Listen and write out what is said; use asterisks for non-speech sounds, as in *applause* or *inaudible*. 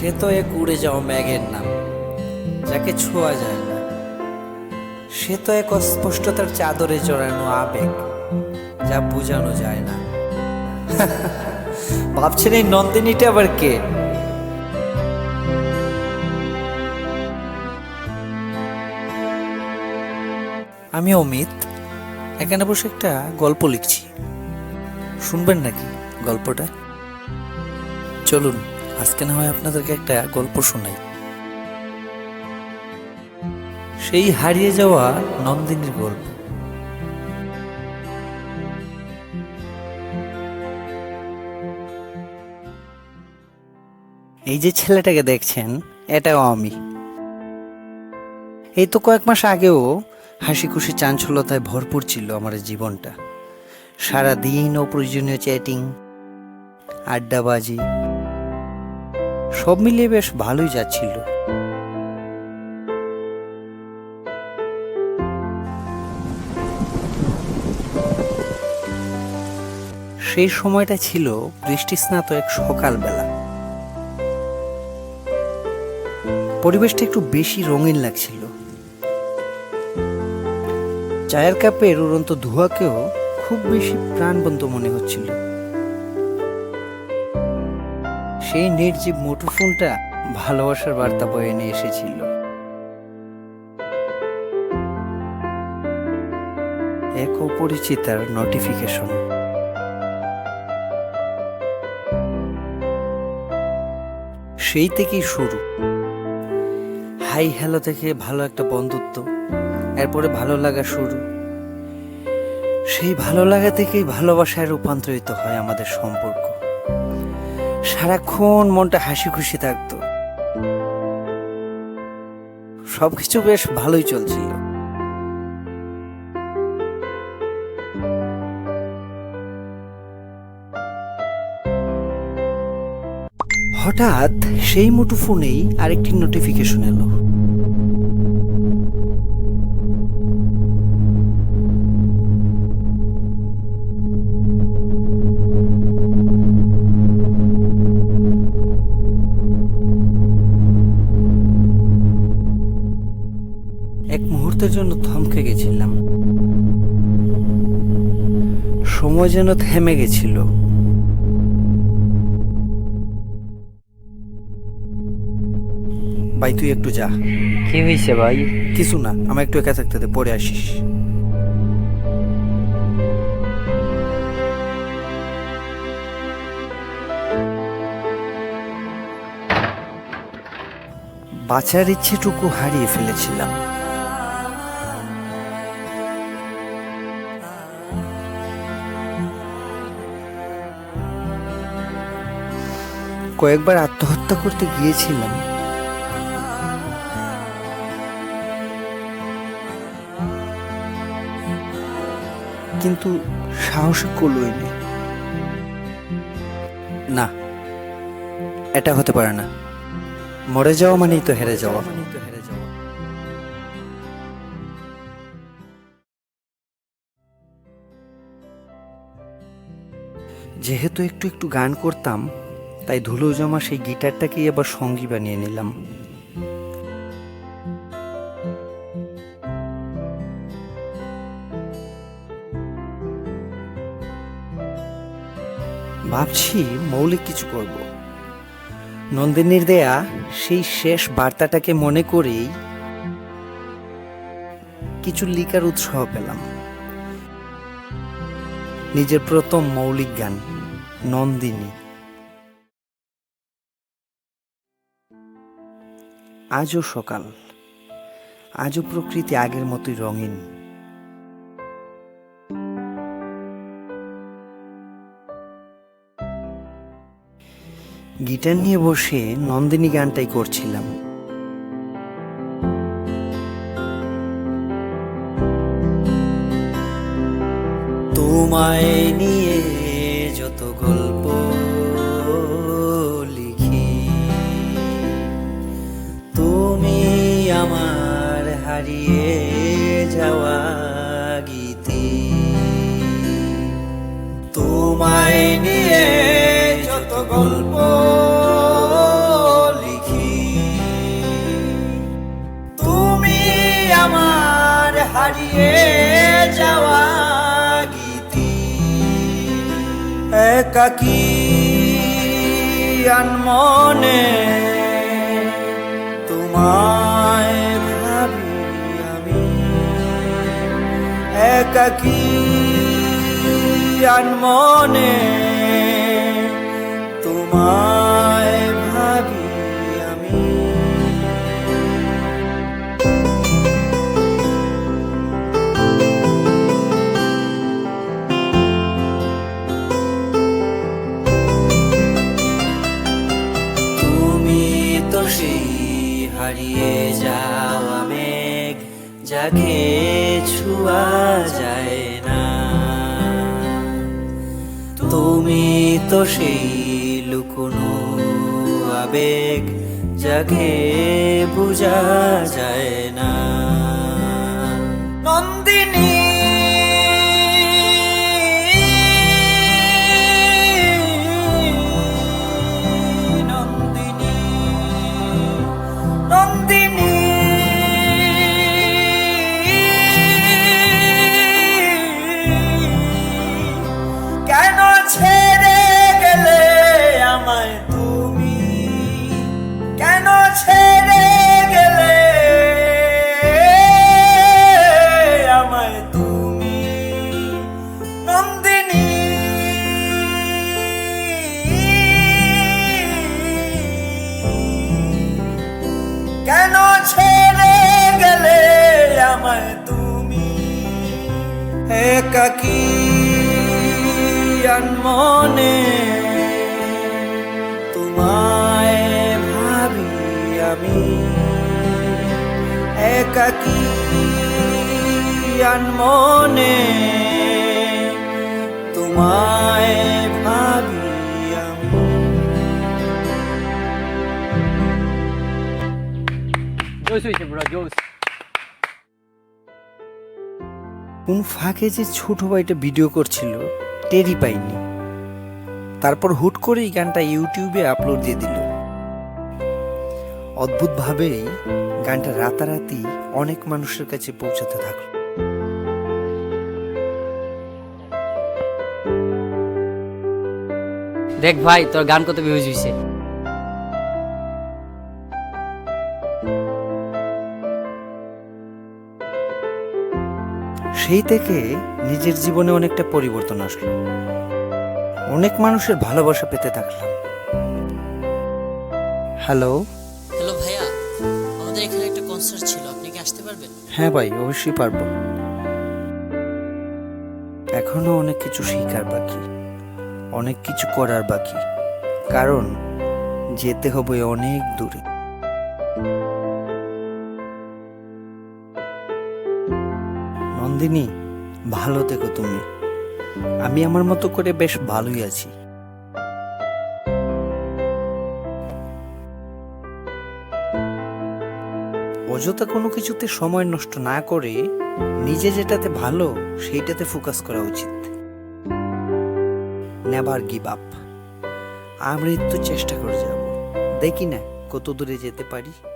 সে তো এক উড়ে যাওয়া ম্যাগের নাম, যাকে ছোঁয়া যায় না। সে তো এক অস্পষ্টতার চাদরে জড়ানো আবেগ, যা বোঝানো যায় না। *laughs* ভাবছেন এই নন্দিনীটা আবার কে? আমি অমিত, এখানে বসে একটা গল্প লিখছি। শুনবেন নাকি গল্পটা? চলুন। আজকে না হয় আপনাদেরকে একটা গল্প শোনাই। সেই হারিয়ে যাওয়া নন্দিনীর গল্প। এই যে ছেলেটাকে দেখছেন, এটাও আমি। এই তো কয়েক মাস আগেও হাসি খুশি চাঞ্চল্যতায় ভরপুর ছিল আমার জীবনটা। সারা দিন অপ্রয়োজনীয় চ্যাটিং, আড্ডাবাজি সব মিলিয়ে বেশ ভালোই যাচ্ছিল। সেই সময়টা ছিল বৃষ্টিস্নাত এক সকালবেলা। পরিবেশটা একটু বেশি রঙিন লাগছিল। চায়ের কাপের উড়ন্ত ধোঁয়াকেও খুব বেশি প্রাণবন্ত মনে হচ্ছিল। সেই নির্জীব মুঠোফোনটা ভালোবাসার বার্তা বয়ে নিয়ে এসেছিল। এক অপরিচিতার নোটিফিকেশন সেই থেকেই শুরু। হাই হ্যালো থেকে ভালো একটা বন্ধুত্ব, এরপরে ভালো লাগা শুরু। সেই ভালো লাগা থেকেই ভালোবাসায় রূপান্তরিত হয় আমাদের সম্পর্ক। সারাক্ষণ মনটা হাসি খুশি থাকতো। সবকিছু বেশ ভালোই চলছিল। হঠাৎ সেই মুঠোফোনেই আরেকটি নোটিফিকেশন এলো। মুহূর্তের জন্য থমকে গেছিলাম। সময় যেন থেমে গেছিল। ভাই তুই একটু যা। কি হয়েছে ভাই? কিছু না আমার একটু একা থাকতে দে পরে আসিস। বাঁচার ইচ্ছেটুকু হারিয়ে ফেলেছিলাম। কয়েকবার আত্মহত্যা করতে গিয়েছিলাম। কিন্তু সাহস কুলোয়নি না, এটা হতে পারে না। মরে যাওয়া মানেই তো হেরে যাওয়া। যেহেতু একটু একটু গান করতাম তাই ধুলো জমা সেই গিটারটাকেই আবার সঙ্গী বানিয়ে নিলাম। ভাবছি মৌলিক কিছু করব। নন্দিনীর দেয়া সেই শেষ বার্তাটাকে মনে করেই কিছু লিকার উৎসাহ পেলাম। নিজের প্রথম মৌলিক গান, নন্দিনী। আজও সকাল। আজও প্রকৃতি আগের মতোই রঙিন। গিটার নিয়ে বসে নন্দিনী গানটাই করছিলাম। তোমায় হারিয়ে যাওয়া গীতি। তোমায় নিয়ে যত গল্প লিখি, তুমি আমার হারিয়ে যাওয়া গীতি। একাকী আনমনে তোমার একাকি আনমনে তোমায় ভাবি আমি। তুমি তো সেই হারিয়ে যাওয়া মেঘ যাকে তো সেই লুকোনো আবেগ যাকে বোঝা যায় না। নন্দিনী একাকি মনে? তোমায় ভাবি আমি। একাকি মনে? তোমায় ভাবি আমি। জোস হয়েছে কোন ফাঁকে যে ছোট ভাইটা ভিডিও করছিল, টেরই পাইনি। তারপর হুট করে এই গানটা ইউটিউবে আপলোড দিয়ে দিল। অদ্ভুতভাবেই গানটা রাতারাতি অনেক মানুষের কাছে পৌঁছাতে থাকল। দেখ ভাই, তোর গান কত ভিউজ হয়েছে সেই থেকে নিজের জীবনে অনেকটা পরিবর্তন আসলো। অনেক মানুষের ভালোবাসা পেতে থাকলাম। হ্যালো হ্যালো ভাইয়া আমাদের এখানে একটা কনসার্ট ছিল আপনি কি আসতে পারবেন? হ্যাঁ ভাই অবশ্যই পারব। এখনও অনেক কিছু শেখার বাকি অনেক কিছু করার বাকি। কারণ যেতে হবে অনেক দূরে। নন্দিনী, ভালো থেকো তুমি। আমি আমার মতো করে বেশ ভালোই আছি। অযথা কোনো কিছুতে সময় নষ্ট না করে নিজে যেটাতে ভালো, সেইটাতে ফোকাস করা উচিত। নেভার গিভ আপ একটু চেষ্টা করে যাব। দেখি না কত দূরে যেতে পারি।